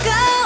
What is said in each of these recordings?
sky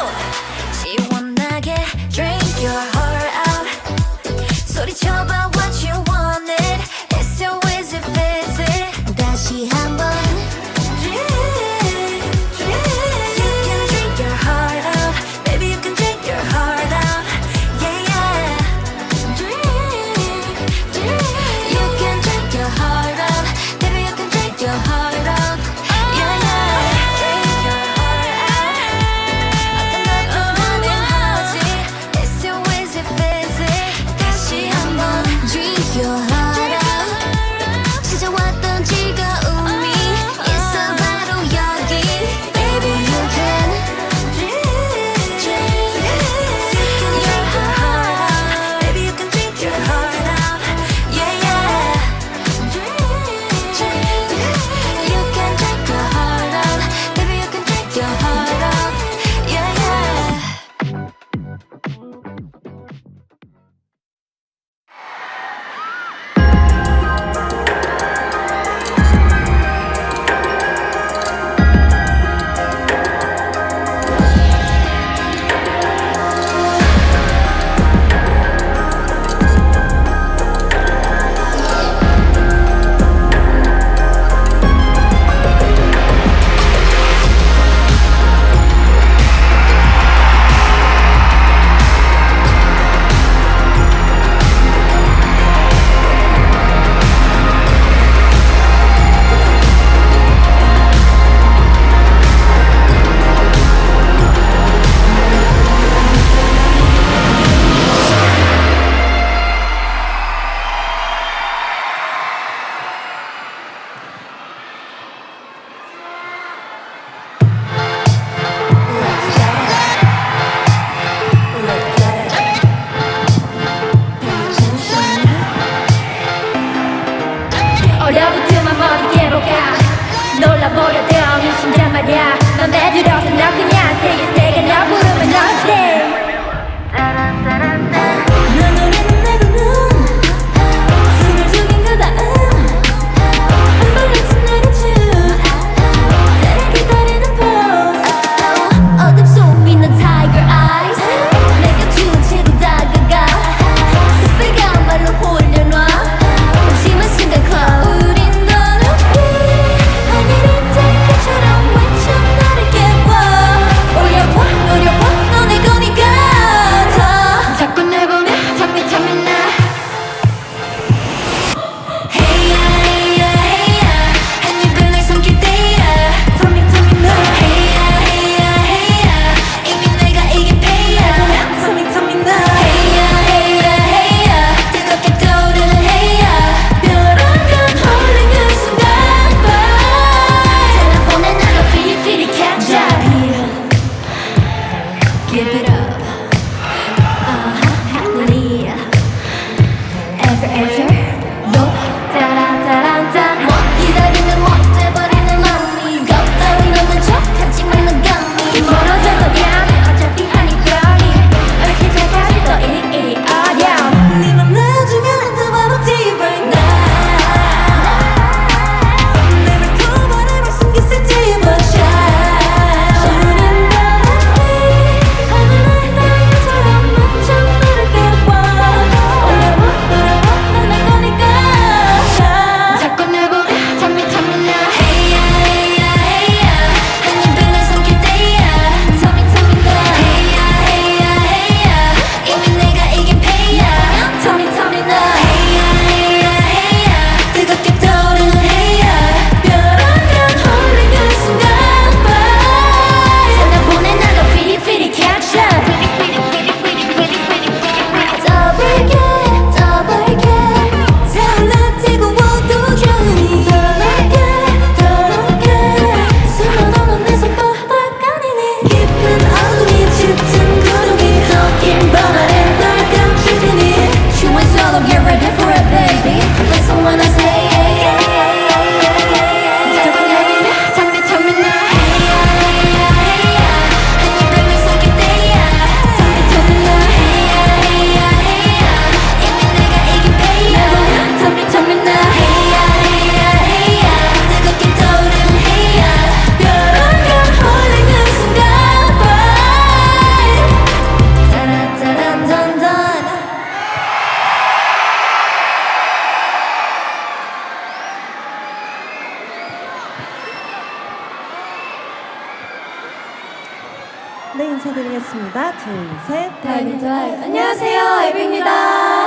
네, 인사드리겠습니다. 둘, 셋. 다이빙 트와이. 네. 안녕하세요, 에비입니다.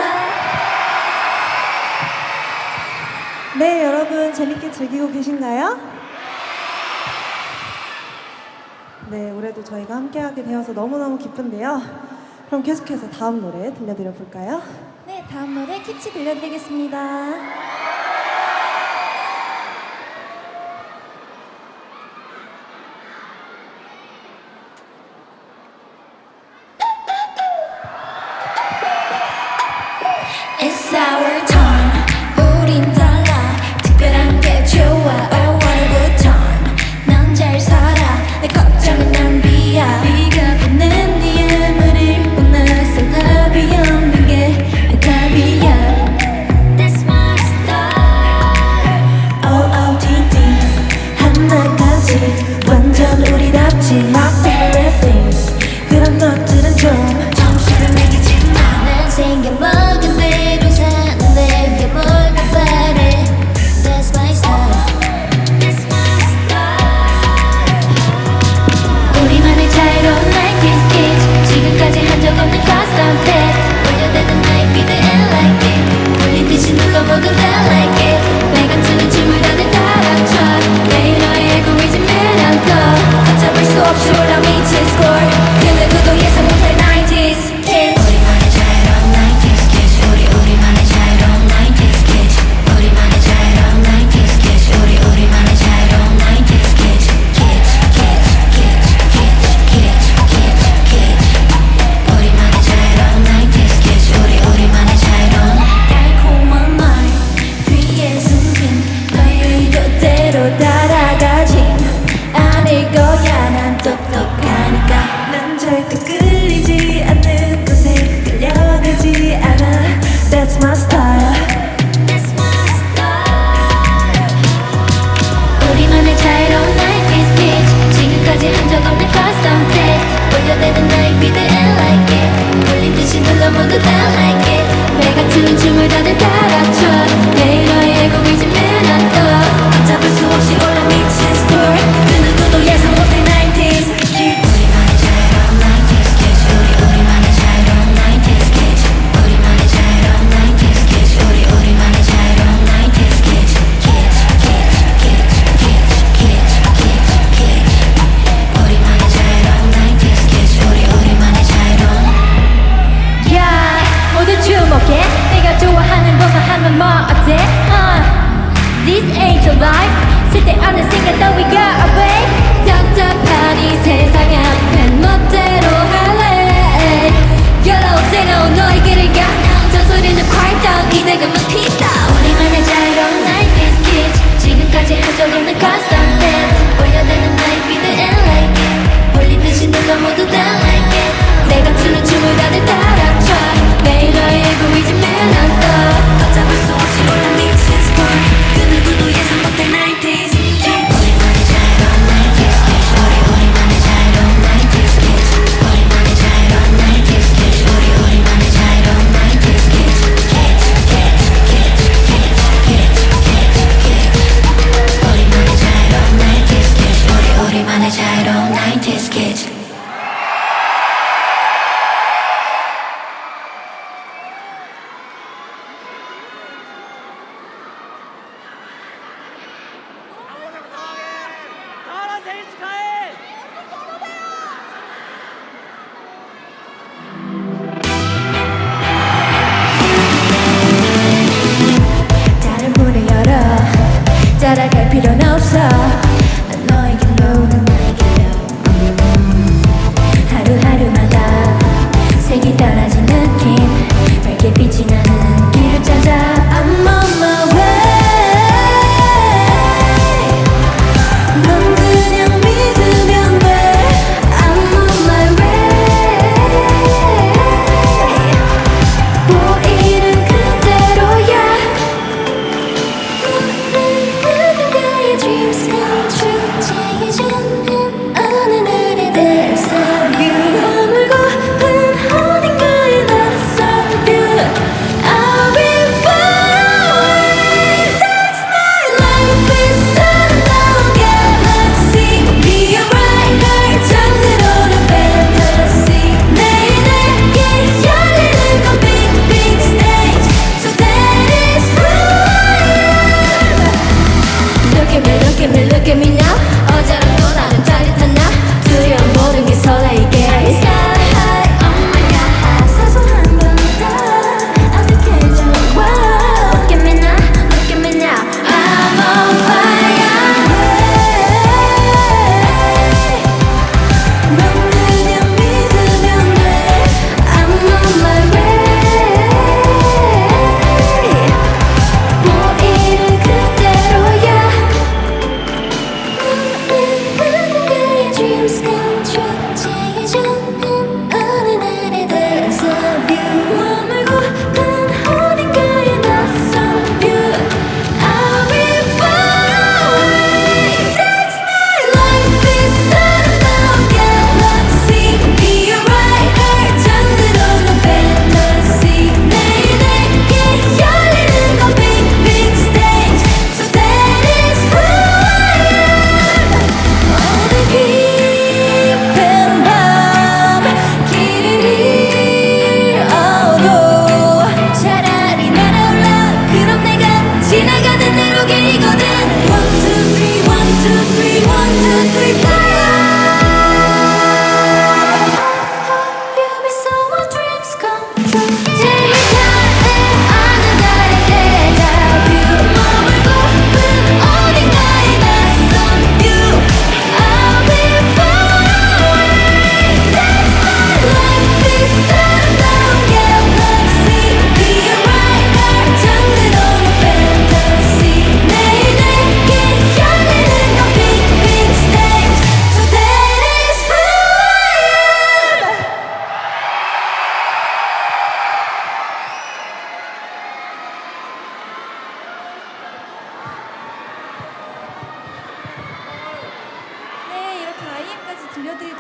네, 여러분 재밌게 즐기고 계신가요? 네, 올해도 저희가 함께하게 되어서 너무너무 기쁜데요. 그럼 계속해서 다음 노래 들려드려 볼까요? 네, 다음 노래 키치 들려드리겠습니다.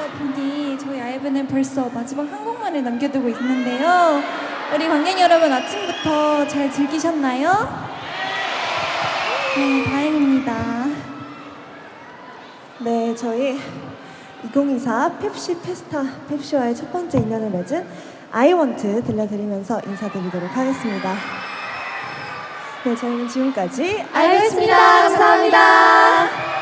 보니 저희 아이브는 벌써 마지막 한 곡만을 남겨두고 있는데요. 우리 관객 여러분 아침부터 잘 즐기셨나요? 네, 다행입니다. 네, 저희 2024 펩시 페스타 펩시와의 첫 번째 인연을 맺은 아이원트 들려드리면서 인사드리도록 하겠습니다. 네, 저희는 지금까지 알겠습니다. 감사합니다.